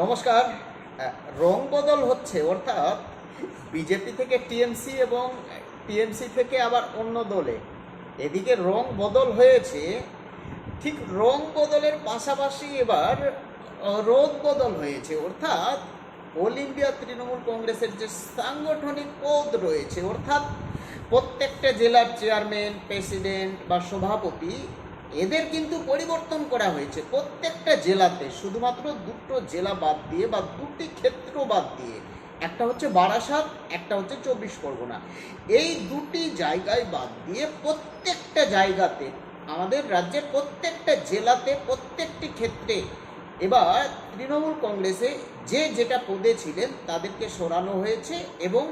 নমস্কার। রং বদল হচ্ছে, অর্থাৎ বিজেপি থেকে টিএমসি এবং টিএমসি থেকে আবার অন্য দলে। এদিকে রং বদল হয়েছে, ঠিক রং বদলের পাশাপাশি এবার রোদ বদল হয়েছে, অর্থাৎ অল ইন্ডিয়া তৃণমূল কংগ্রেসের যে সাংগঠনিক পদ রয়েছে, অর্থাৎ প্রত্যেকটা জেলার চেয়ারম্যান প্রেসিডেন্ট বা সভাপতি এদের কিন্তু পরিবর্তন করা হয়েছে। প্রত্যেকটা জেলাতে শুধুমাত্র দুটো জেলা বাদ দিয়ে বা দুটি ক্ষেত্র বাদ দিয়ে, একটা হচ্ছে বারাসাত, একটা হচ্ছে চব্বিশ পরগনা। এই দুটি জায়গায় বাদ দিয়ে প্রত্যেকটা জায়গাতে, আমাদের রাজ্যের প্রত্যেকটা জেলাতে, প্রত্যেকটি ক্ষেত্রে এবার তৃণমূল কংগ্রেসে যে যেটা পদে ছিলেন, তাদেরকে সরানো হয়েছে এবং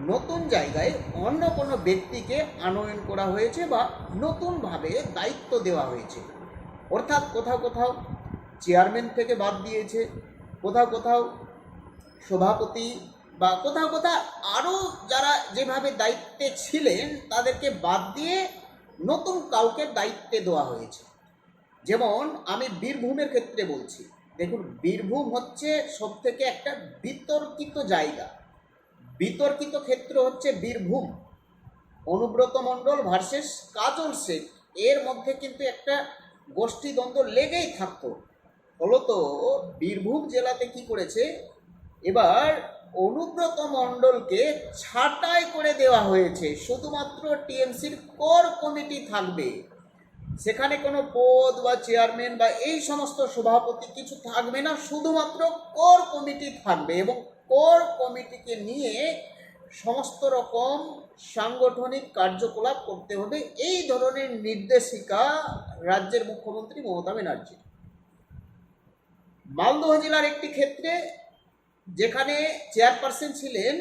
নতুন জায়গায় অন্য কোনো ব্যক্তিকে আনয়ন করা হয়েছে বা নতুনভাবে দায়িত্ব দেওয়া হয়েছে। অর্থাৎ কোথাও কোথাও চেয়ারম্যান থেকে বাদ দিয়েছে, কোথাও কোথাও সভাপতি বা কোথাও কোথাও আরও যারা যেভাবে দায়িত্বে ছিলেন তাদেরকে বাদ দিয়ে নতুন কাউকে দায়িত্বে দেওয়া হয়েছে। যেমন আমি বীরভূমের ক্ষেত্রে বলছি। দেখুন, বীরভূম হচ্ছে সবথেকে একটা বিতর্কিত জায়গা। বিতর্কিত ক্ষেত্র হচ্ছে বীরভূম। অনুব্রত মণ্ডল ভার্সেস কাজল শেখ। এর মধ্যে কিন্তু একটা গোষ্ঠীদ্বন্দ্ব লেগেই থাকতো। ফলত বীরভূম জেলাতে কি করেছে? এবার অনুব্রত মণ্ডলকে ছাঁটাই করে দেওয়া হয়েছে। শুধুমাত্র টিএমসির কর কমিটি থাকবে। সেখানে কোনো পদ বা চেয়ারম্যান বা এই সমস্ত সভাপতি কিছু থাকবে না, শুধুমাত্র কর কমিটি থাকবে এবং কর কমিটিকে নিয়ে সমস্ত রকম সাংগঠনিক কার্যকলাপ করতে হবে। এই ধরনের নির্দেশিকা রাজ্যের মুখ্যমন্ত্রী মমতা ব্যানার্জি মালদহ জেলার একটি ক্ষেত্রে যেখানে চেয়ারপারসন ছিলেন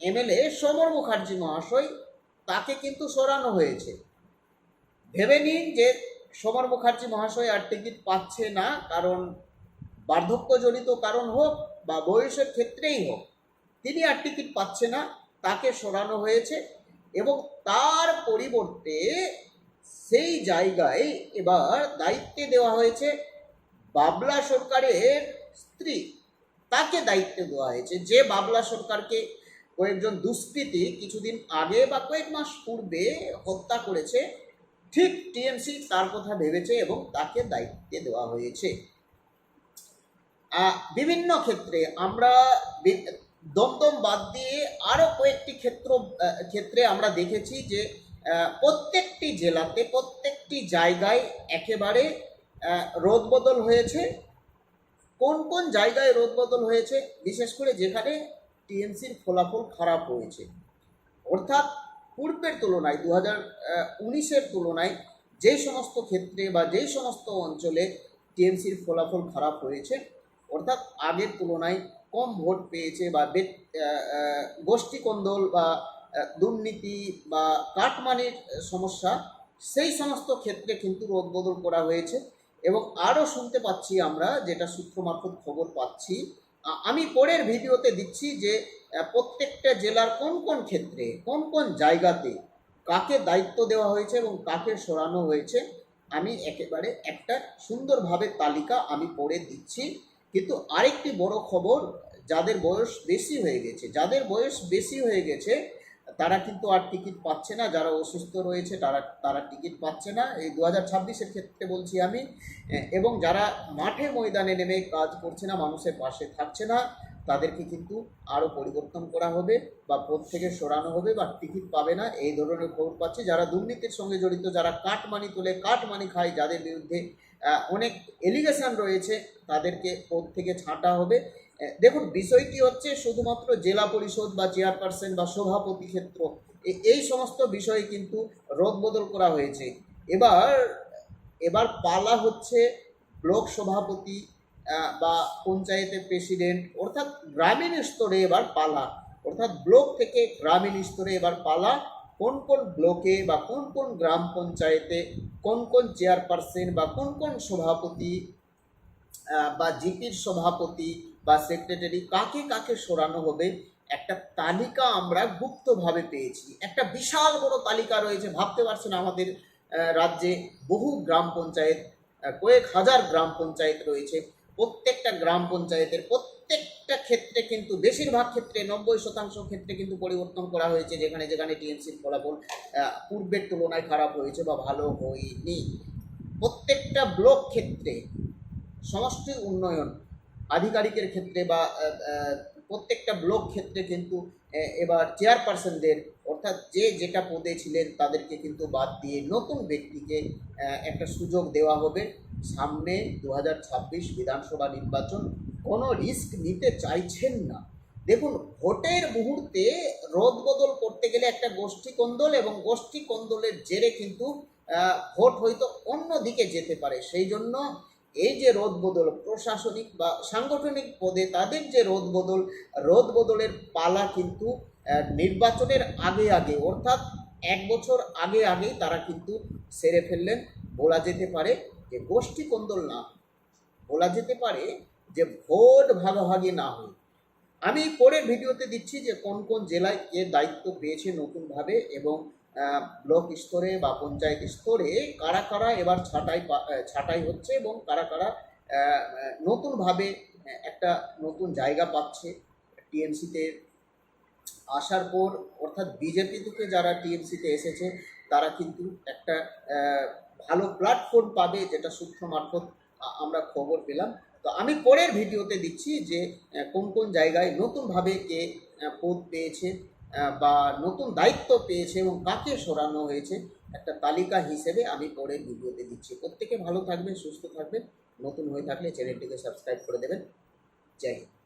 এমএলএ সমর মুখার্জি মহাশয়, তাকে কিন্তু সরানো হয়েছে। ভেবে নিন যে সমর মুখার্জি মহাশয় আর টিকিট পাচ্ছে না, কারণ বার্ধক্যজনিত কারণ হোক বা বয়সের ক্ষেত্রেই হোক, তিনি আর টিকিট পাচ্ছে না, তাকে সরানো হয়েছে এবং তার পরিবর্তে সেই জায়গায় এবার দায়িত্বে দেওয়া হয়েছে বাবলা সরকারের স্ত্রী। তাকে দায়িত্ব দেওয়া হয়েছে। যে বাবলা সরকারকে কয়েকজন দুষ্কৃতী কিছুদিন আগে বা কয়েক মাস পূর্বে হত্যা করেছে ঠিক টিএমসি তার কথা ভেবেছে এবং তাকে দায়িত্বে দেওয়া হয়েছে। বিভিন্ন ক্ষেত্রে আমরা দমদম বাদ দিয়ে আরও কয়েকটি ক্ষেত্র ক্ষেত্রে আমরা দেখেছি যে প্রত্যেকটি জেলাতে প্রত্যেকটি জায়গায় একেবারে আহ, রদবদল হয়েছে। কোন কোন জায়গায় রদবদল হয়েছে? বিশেষ করে যেখানে টিএমসির ফলাফল খারাপ হয়েছে অর্থাৎ পূর্বের তুলনায় দু হাজার উনিশের তুলনায় যে সমস্ত ক্ষেত্রে বা যেই সমস্ত অঞ্চলে টিএমসির ফলাফল খারাপ হয়েছে, অর্থাৎ আগের তুলনায় কম ভোট পেয়েছে বা গোষ্ঠী কোন্দল বা দুর্নীতি বা কাটমানির সমস্যা, সেই সমস্ত ক্ষেত্রে কিন্তু রদবদল করা হয়েছে এবং আরও শুনতে পাচ্ছি আমরা যেটা সূত্র মারফত খবর পাচ্ছি। আমি পরের ভিডিওতে দিচ্ছি যে প্রত্যেকটা জেলার কোন কোন ক্ষেত্রে, কোন কোন জায়গাতে কাকে দায়িত্ব দেওয়া হয়েছে এবং কাকে সরানো হয়েছে, আমি একেবারে একটা সুন্দরভাবে তালিকা আমি পড়ে দিচ্ছি। কিন্তু আরেকটি বড় খবর, যাদের বয়স বেশি হয়ে গেছে, যাদের বয়স বেশি হয়ে গেছে, তারা কিন্তু আর টিকিট পাচ্ছে না। যারা অসুস্থ রয়েছে, তারা তারা টিকিট পাচ্ছে না। এই দু হাজার ছাব্বিশের ক্ষেত্রে বলছি আমি। এবং যারা মাঠে ময়দানে নেমে কাজ করছে না, মানুষের পাশে থাকছে না তাদেরকে কিন্তু আরও পরিবর্তন করা হবে বা পদ থেকে সরানো হবে বা টিকিট পাবে না। এই ধরনের খবর পাচ্ছি যারা দুর্নীতির সঙ্গে জড়িত, যারা কাটমানি তোলে, কাটমানি খায়, যাদের বিরুদ্ধে অনেক এলিগেশন রয়েছে, তাদেরকে পদ থেকে ছাঁটা হবে। দেখুন, বিষয়টি হচ্ছে শুধুমাত্র জেলা পরিষদ বা চেয়ারপারসন বা সভাপতি ক্ষেত্র এই সমস্ত বিষয়ে কিন্তু রদবদল করা হয়েছে। এবার এবার পালা হচ্ছে ব্লক সভাপতি বা পঞ্চায়েতের প্রেসিডেন্ট অর্থাৎ গ্রামীণ স্তরে এবার পালা। অর্থাৎ ব্লক থেকে গ্রামীণ স্তরে এবার পালা। কোন কোন ব্লকে বা কোন কোন গ্রাম পঞ্চায়েতে কোন কোন চেয়ারপারসন বা কোন কোন সভাপতি বা জিপির সভাপতি বা সেক্রেটারি কাকে কাকে সরানো হবে, একটা তালিকা আমরা গুপ্তভাবে পেয়েছি। একটা বিশাল বড় তালিকা রয়েছে, ভাবতে পারছেন আমাদের রাজ্যে বহু গ্রাম পঞ্চায়েত কয়েক হাজার গ্রাম পঞ্চায়েত রয়েছে। প্রত্যেকটা গ্রাম পঞ্চায়েতের প্রত্যেকটা ক্ষেত্রে কিন্তু, বেশিরভাগ ক্ষেত্রে, নব্বই শতাংশ ক্ষেত্রে কিন্তু পরিবর্তন করা হয়েছে, যেখানে যেখানে টিএমসির ফলাফল পূর্বের তুলনায় খারাপ হয়েছে বা ভালো হয়নি। প্রত্যেকটা ব্লক ক্ষেত্রে সমষ্টি উন্নয়ন, আধিকারিকের ক্ষেত্রে বা প্রত্যেকটা ব্লক ক্ষেত্রে কিন্তু এবার চেয়ারপারসনদের, অর্থাৎ যে যেটা পদে ছিলেন, তাদেরকে কিন্তু বাদ দিয়ে নতুন ব্যক্তিকে একটা সুযোগ দেওয়া হবে। সামনে দু হাজার ছাব্বিশ বিধানসভা নির্বাচন কোনো রিস্ক নিতে চাইছেন না। দেখুন, ভোটের মুহূর্তে রোদ বদল করতে গেলে একটা গোষ্ঠী কোন্দল এবং গোষ্ঠী কোন্দলের জেরে কিন্তু ভোট হয়তো অন্য দিকে যেতে পারে। সেই জন্য এই যে রোদ বদল, প্রশাসনিক বা সাংগঠনিক পদে তাদের যে রোদ বদল, রোদ বদলের পালা কিন্তু নির্বাচনের আগে আগে, অর্থাৎ এক বছর আগে আগেই তারা কিন্তু সেরে ফেললেন, বলা যেতে পারে। যে গোষ্ঠী কোন্দল না, বলা যেতে পারে যে ভোট ভাগাভাগি না হয়। আমি পরের ভিডিওতে দিচ্ছি যে কোন কোন জেলায় এর দায়িত্ব পেয়েছে নতুনভাবে এবং ব্লক স্তরে বা পঞ্চায়েত স্তরে কারা কারা এবার ছাঁটাই ছাঁটাই হচ্ছে এবং কারা কারা নতুনভাবে একটা নতুন জায়গা পাচ্ছে। টিএমসিতে আসার পর, অর্থাৎ বিজেপি থেকে যারা টিএমসিতে এসেছে তারা কিন্তু একটা ভালো প্ল্যাটফর্ম পাবে যেটা সূত্র মারফত আমরা খবর পেলাম। তো আমি পরের ভিডিওতে দিচ্ছি যে কোন কোন জায়গায় নতুনভাবে কে পদ পেয়েছে বা নতুন দায়িত্ব পেয়েছে এবং কাকে সরানো হয়েছে একটা তালিকা হিসেবে আমি পরের ভিডিওতে দিচ্ছি। প্রত্যেকে ভালো থাকবেন, সুস্থ থাকবেন, নতুন হয়ে থাকলে চ্যানেলটিকে সাবস্ক্রাইব করে দেবেন। জয় হিন্দ।